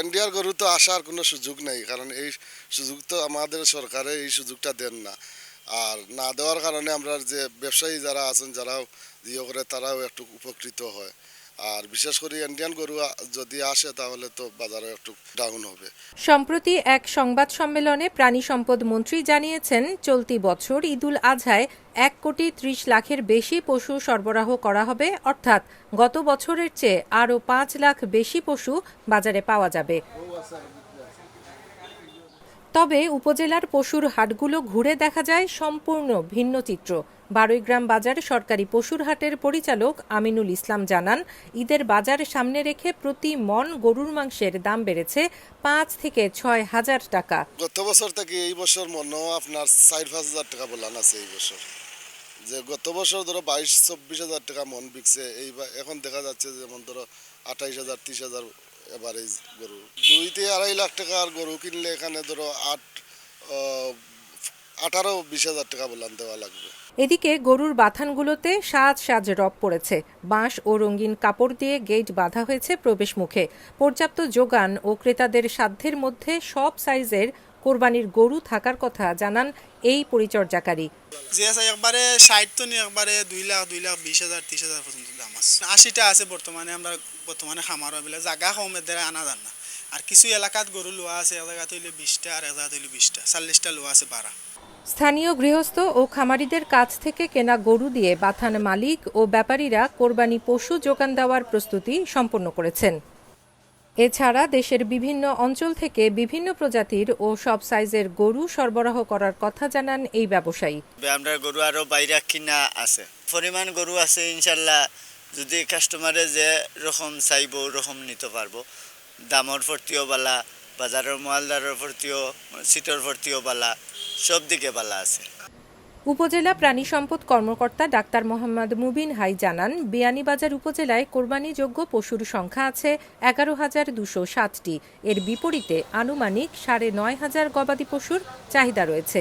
NDR গরু তো আসার কোনো সুযোগ নেই, কারণ এই সুযোগ তো আমাদের সরকারে এই সুযোগটা দেন না। আর না দেওয়ার কারণে আমরা যে ব্যবসায়ী যারা আছেন, যারাও ইয়ে করে, তারাও একটু উপকৃত হয়। আর বিশেষ করে ইন্ডিয়ান গরু যদি আসে, তাহলে তো বাজারে একটু ডাউন হবে। সম্প্রতি এক সংবাদ সম্মেলনে প্রাণী সম্পদ মন্ত্রী জানিয়েছেন, চলতি বছর ঈদুল আজহায় এক কোটি ত্রিশ লাখের বেশি পশু সরবরাহ করা হবে, অর্থাৎ গত বছরের চেয়ে আরও পাঁচ লাখ বেশি পশু বাজারে পাওয়া যাবে। তবে উপজেলার পশুর হাটগুলো ঘুরে দেখা যায় সম্পূর্ণ ভিন্ন চিত্র। বারৈগ্রাম বাজার সরকারি পশুর হাটের পরিচালক আমিনুল ইসলাম জানান, ঈদের বাজার সামনে রেখে প্রতি মন গরুর মাংসের দাম বেড়েছে পাঁচ থেকে ছয় হাজার টাকা। গত বছর থেকে এই বছর মনেও আপনার চার পাঁচ হাজার টাকা বলান আছে এই বছর। যে গত বছর ধরো বাইশ, চব্বিশ হাজার টাকা মন বিকছে, এই এখন দেখা যাচ্ছে যেমন ধরো আঠাইশ হাজার, ত্রিশ হাজার এভারেজ গরু। দুই থেকে আড়াই লাখ টাকার গরু কিনলে এখানে ধরো আট আঠারো, বিশ হাজার টাকা বললাম দেওয়া লাগবে। এদিকে গরুর বাথানগুলোতে সাজ সাজ রব পড়েছে। বাঁশ ও রঙিন কাপড় দিয়ে গেট বাঁধা হয়েছে প্রবেশ মুখে। পর্যাপ্ত যোগান ও ক্রেতাদের সাধ্যের মধ্যে সব সাইজের কোরবানির গরু থাকার কথা জানান এই পরিচর্যাকারী। যে আছে একবারে ষাট তো নিয়ে একবারে দুই লাখ দুই লাখ বিশ হাজার ত্রিশ হাজার পর্যন্ত দাম আছে। আশিটা আছে বর্তমানে আমরা বর্তমানে খামার বিলাক জাগা কমের দ্বারা আনা যান না। আর কিছু এলাকাত গরু লোয়া আছে এক হইলে বিশটা আর এক হইলে বিশটা চল্লিশটা লোয়া আছে বাড়া স্থানীয় গৃহস্থ ও খামারিদের কাছ থেকে কেনা গরু দিয়ে বাথান মালিক ও ব্যাপারীরা কোরবানি পশু যোগান দেওয়ার প্রস্তুতি সম্পন্ন করেছেন। এছাড়া দেশের বিভিন্ন অঞ্চল থেকে বিভিন্ন প্রজাতির ও সব সাইজের গরু সরবরাহ করার কথা জানান এই ব্যবসায়ী। আমরা গরু আরও বাইরে কিনা আছে। পরিমাণ গরু আছে, ইনশাল্লাহ যদি কাস্টমারে যে রকম চাইব ওরকম নিতে পারব। দামর ফর্তিও বালা, বাজারের মালদারের ফর্তিও সিটর ফর্তিও বালা সব দিকে বালা আছে। উপজেলা প্রাণী সম্পদ কর্মকর্তা ডাক্তার মোহাম্মদ মুবিন হাই জানান, বিয়ানীবাজার উপজেলায় কোরবানিযোগ্য পশুর সংখ্যা আছে এগারো হাজার দুশো সাতটি। এর বিপরীতে আনুমানিক সাড়ে নয় হাজার গবাদি পশুর চাহিদা রয়েছে।